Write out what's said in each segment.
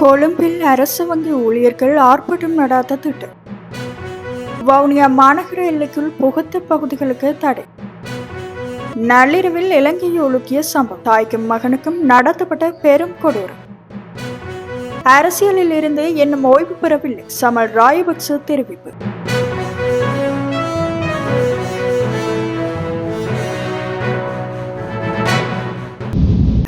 கொழும்பில் அரசு வங்கி ஊழியர்கள் ஆர்ப்பாட்டம் நடாத்த திட்டம். வவுனியா மாநகர எல்லைக்குள் புகுத்த பகுதிகளுக்கு தடை. நள்ளிரவில் இலங்கையை ஒழுக்கிய சம்பவம். தாய்க்கும் மகனுக்கும் நடத்தப்பட்ட பெரும் கொடூரம். அரசியலில் இருந்து இன்னும் ஓய்வு பெறவில்லை. சமல் ராயபக்ச தெரிவிப்பு.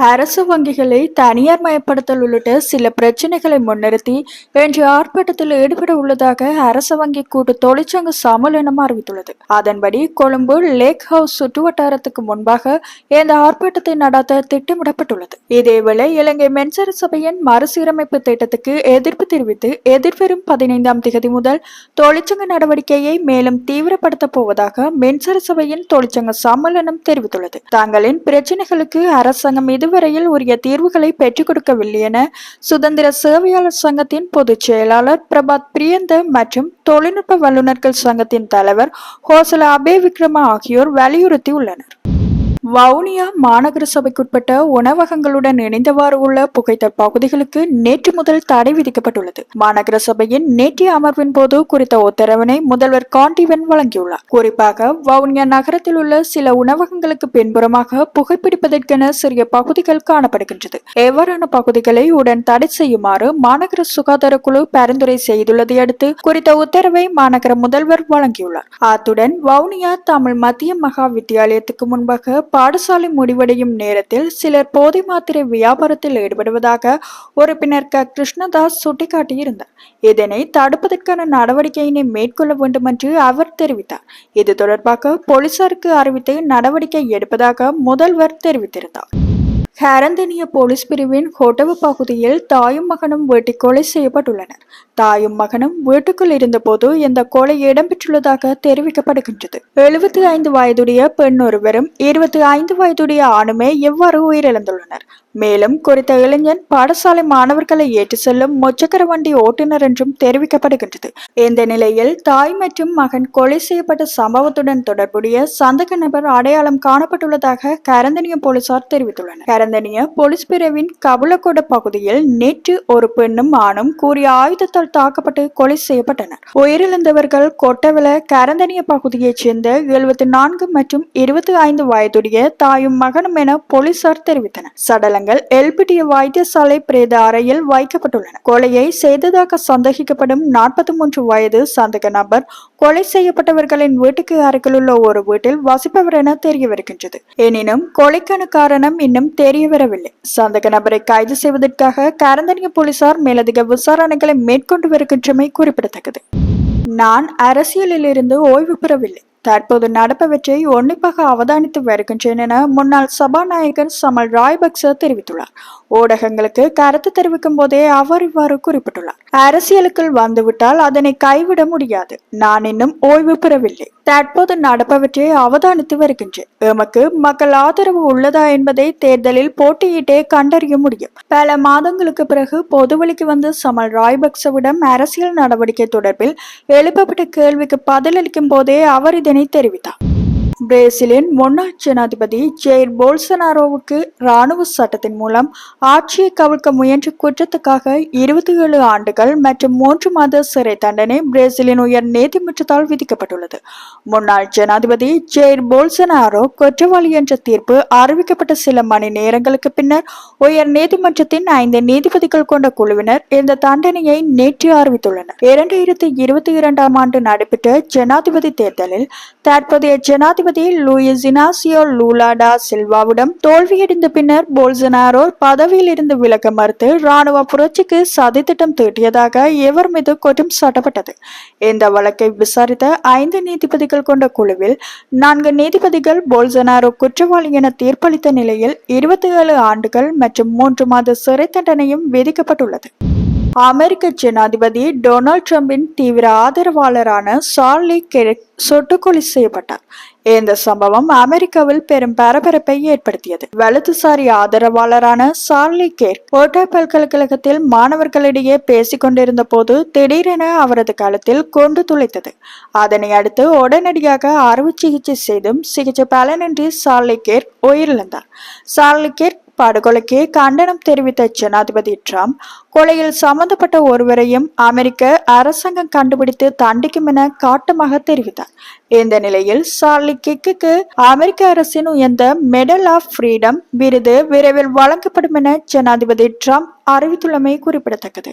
அரசு வங்கிகளை தனியார் மயப்படுத்தல் உள்ளிட்ட சில பிரச்சனைகளை முன்னிறுத்தி இன்று ஆர்ப்பாட்டத்தில் ஈடுபட உள்ளதாக அரசு வங்கி கூட்டு தொழிற்சங்க சம்மேளனம் அறிவித்துள்ளது. அதன்படி கொழும்பு லேக் ஹவுஸ் சுற்றுவட்டாரத்துக்கு முன்பாக இந்த ஆர்ப்பாட்டத்தை நடத்த திட்டமிடப்பட்டுள்ளது. இதேவேளை இலங்கை மின்சார சபையின் மறுசீரமைப்பு திட்டத்துக்கு எதிர்ப்பு தெரிவித்து எதிர்வரும் பதினைந்தாம் தேதி முதல் தொழிற்சங்க நடவடிக்கையை மேலும் தீவிரப்படுத்தப் போவதாக மின்சார சபையின் தொழிற்சங்க சம்மேளனம் தெரிவித்துள்ளது. தங்களின் பிரச்சனைகளுக்கு அரசாங்கம் மீது இதுவரையில் உரிய தீர்வுகளை பெற்றுக் கொடுக்கவில்லை என சுதந்திர சேவையாளர் சங்கத்தின் பொதுச் செயலாளர் பிரபாத் பிரியந்த மற்றும் தொழில்நுட்ப வல்லுநர்கள் சங்கத்தின் தலைவர் ஹோசல அபே விக்ரமா ஆகியோர் வலியுறுத்தியுள்ளனர். வவுனியா மாநகர சபைக்குட்பட்ட உணவகங்களுடன் இணைந்தவாறு உள்ள புகைத்தல் பகுதிகளுக்கு நேற்று முதல் தடை விதிக்கப்பட்டுள்ளது. மாநகர சபையின் நேற்றைய அமர்வின் போது குறித்த உத்தரவினை முதல்வர் காண்டிவன் வழங்கியுள்ளார். குறிப்பாக வவுனியா நகரத்தில் உள்ள சில உணவகங்களுக்கு பின்புறமாக புகைப்பிடிப்பதற்கென சிறிய பகுதிகள் காணப்படுகின்றது. எவ்வாறான பகுதிகளை உடன் தடை செய்யுமாறு மாநகர சுகாதார குழு பரிந்துரை செய்துள்ளதை அடுத்து குறித்த உத்தரவை மாநகர முதல்வர் வழங்கியுள்ளார். அத்துடன் வவுனியா தமிழ் மத்திய மகா வித்தியாலயத்துக்கு முன்பாக பாடசாலை முடிவடையும் நேரத்தில் சிலர் போதை மாத்திரை வியாபாரத்தில் ஈடுபடுவதாக உறுப்பினர் க. கிருஷ்ணதாஸ் சுட்டிக்காட்டியிருந்தார். இதனை தடுப்பதற்கான நடவடிக்கையினை மேற்கொள்ள வேண்டும் என்று அவர் தெரிவித்தார். இது தொடர்பாக போலீசாருக்கு அறிவித்து நடவடிக்கை எடுப்பதாக முதல்வர் தெரிவித்திருந்தார். ஹேரந்தனிய போலீஸ் பிரிவின் ஹோட்டவு பகுதியில் தாயும் மகனும் வேட்டி கொலை செய்யப்பட்டுள்ளனர். தாயும் மகனும் வீட்டுக்குள் இருந்தபோது இந்த கொலை இடம்பெற்றுள்ளதாக தெரிவிக்கப்படுகின்றது. எழுபத்தி ஐந்து வயதுடைய பெண் ஒருவரும் இருபத்தி ஐந்து வயதுடைய ஆணுமே எவ்வாறு உயிரிழந்துள்ளனர்? மேலும் குறித்த இளைஞன் பாடசாலை மாணவர்களை ஏற்றி செல்லும் முச்சக்கர வண்டி ஓட்டுநர் என்றும் தெரிவிக்கப்படுகின்றது. இந்த நிலையில் தாய் மற்றும் மகன் கொலை செய்யப்பட்ட சம்பவத்துடன் தொடர்புடைய சந்தக நபர் அடையாளம் காணப்பட்டுள்ளதாக கரந்தனிய போலீசார் தெரிவித்துள்ளனர். கரந்தனிய போலீஸ் பிரிவின் கபுலகோட பகுதியில் நேற்று ஒரு பெண்ணும் ஆணும் கூறிய ஆயுதத்தால் தாக்கப்பட்டு கொலை செய்யப்பட்டனர். உயிரிழந்தவர்கள் கொட்டவல கரந்தனிய பகுதியைச் சேர்ந்த எழுபத்தி நான்கு மற்றும் இருபத்தி ஐந்து வயதுடைய தாயும் மகனும் என போலீசார் தெரிவித்தனர். சடலங்கள் எல்பிடி வைத்தியசாலை பிரேத அறையில் வைக்கப்பட்டுள்ளன. கொலையை செய்ததாக சந்தேகிக்கப்படும் நாற்பத்தி மூன்று வயது சந்தக நபர் கொலை செய்யப்பட்டவர்களின் வீட்டுக்கு அருகிலுள்ள ஒரு வீட்டில் வசிப்பவர் என தெரிய வருகின்றது எனினும் கொலைக்கான காரணம் இன்னும் தெரிய வரவில்லை சந்தக நபரை கைது செய்வதற்காக காரந்தனிய போலீசார் மேலதிக விசாரணைகளை மேற்கொண்டு வருகின்றமை குறிப்பிடத்தக்கது. நான் அரசியலில் இருந்து ஓய்வு பெறவில்லை. தற்போது நடப்பவற்றை உன்னிப்பாக அவதானித்து வருகின்றேன் என முன்னாள் சபாநாயகர் சமல் ராய்பக்ச தெரிவித்துள்ளார். ஊடகங்களுக்கு கருத்து தெரிவிக்கும் போதே அவர் இவ்வாறு குறிப்பிட்டுள்ளார். அரசியலுக்குள் வந்துவிட்டால் அதனை கைவிட முடியாது. நான் இன்னும் ஓய்வு பெறவில்லை. தற்போது நடப்பவற்றை அவதானித்து வருகின்றேன். எமக்கு மக்கள் ஆதரவு உள்ளதா என்பதை தேர்தலில் போட்டியிட்டே கண்டறிய முடியும். பல மாதங்களுக்கு பிறகு பொதுவெளிக்கு வந்து சமல் ராய்பக்சவிடம் அரசியல் நடவடிக்கை தொடர்பில் எழுப்பப்பட்ட கேள்விக்கு பதிலளிக்கும் போதே அவர் இதனை தெரிவித்தார் பிரேசிலின் முன்னாள் ஜனாதிபதி ஜெயிர் போல்சனாரோவுக்கு இராணுவ சட்டத்தின் மூலம் ஆட்சியை கவிழ்க்க முயன்ற குற்றத்துக்காக இருபத்தி ஏழு ஆண்டுகள் மற்றும் மூன்று மாத சிறை தண்டனை பிரேசிலின் உயர் நீதிமன்றத்தால் விதிக்கப்பட்டுள்ளது. முன்னாள் ஜனாதிபதி ஜெயிர் போல்சனாரோ குற்றவாளி என்ற தீர்ப்பு அறிவிக்கப்பட்ட சில மணி நேரங்களுக்கு பின்னர் உயர் நீதிமன்றத்தின் ஐந்து நீதிபதிகள் கொண்ட குழுவினர் இந்த தண்டனையை நேற்று அறிவித்துள்ளனர். இரண்டாயிரத்தி இருபத்தி இரண்டாம் ஆண்டு நடைபெற்ற ஜனாதிபதி தேர்தலில் தற்போதைய ஜனாதிபதி லூயிஸ் இனாசியோ லூலாடா சில்வாவிடம் தோல்வியடைந்த பின்னர் போல்சனாரோ பதவியில் இருந்து விலக மறுத்து ராணுவ புரட்சிக்கு சதித்திட்டம் தீட்டியதாக இவர் மீது குற்றம் சாட்டப்பட்டது. இந்த வழக்கை விசாரித்த ஐந்து நீதிபதிகள் கொண்ட குழுவில் நான்கு நீதிபதிகள் போல்சனாரோ குற்றவாளி என தீர்ப்பளித்த நிலையில் இருபத்தி ஏழு ஆண்டுகள் மற்றும் மூன்று மாத சிறை தண்டனையும் விதிக்கப்பட்டுள்ளது. அமெரிக்க ஜனாதிபதி டொனால்ட் ட்ரம்பின் தீவிர ஆதரவாளரான சார்லி கெரிக் சுட்டுக்கொலை செய்யப்பட்டார். இந்த சம்பவம் அமெரிக்காவில் பெரும் பரபரப்பை ஏற்படுத்தியது. வலதுசாரி ஆதரவாளரான சார்லி கேர் ஓட்டா பல்கலைக்கழகத்தில் மாணவர்களிடையே பேசிக் கொண்டிருந்த போது திடீரென அவரது களத்தில் கொண்டு துளைத்தது. அதனை அடுத்து உடனடியாக அறுவை சிகிச்சை செய்தும் சிகிச்சை பலனின்றி சார்லி கேர் உயிரிழந்தார். சார்லி கேர் படுகொலைக்கு கண்டனம் தெரிவித்த ஜனாதிபதி ட்ரம்ப் கொலையில் சம்பந்தப்பட்ட ஒருவரையும் அமெரிக்க அரசாங்கம் கண்டுபிடித்து தண்டிக்கும் என காட்டமாக தெரிவித்தார். இந்த நிலையில் சார்லி கிக்குக்கு அமெரிக்க அரசின் உயர்ந்த மெடல் ஆஃப் ஃப்ரீடம் விருது விரைவில் வழங்கப்படும் என ஜனாதிபதி ட்ரம்ப் அறிவித்துள்ளமை குறிப்பிடத்தக்கது.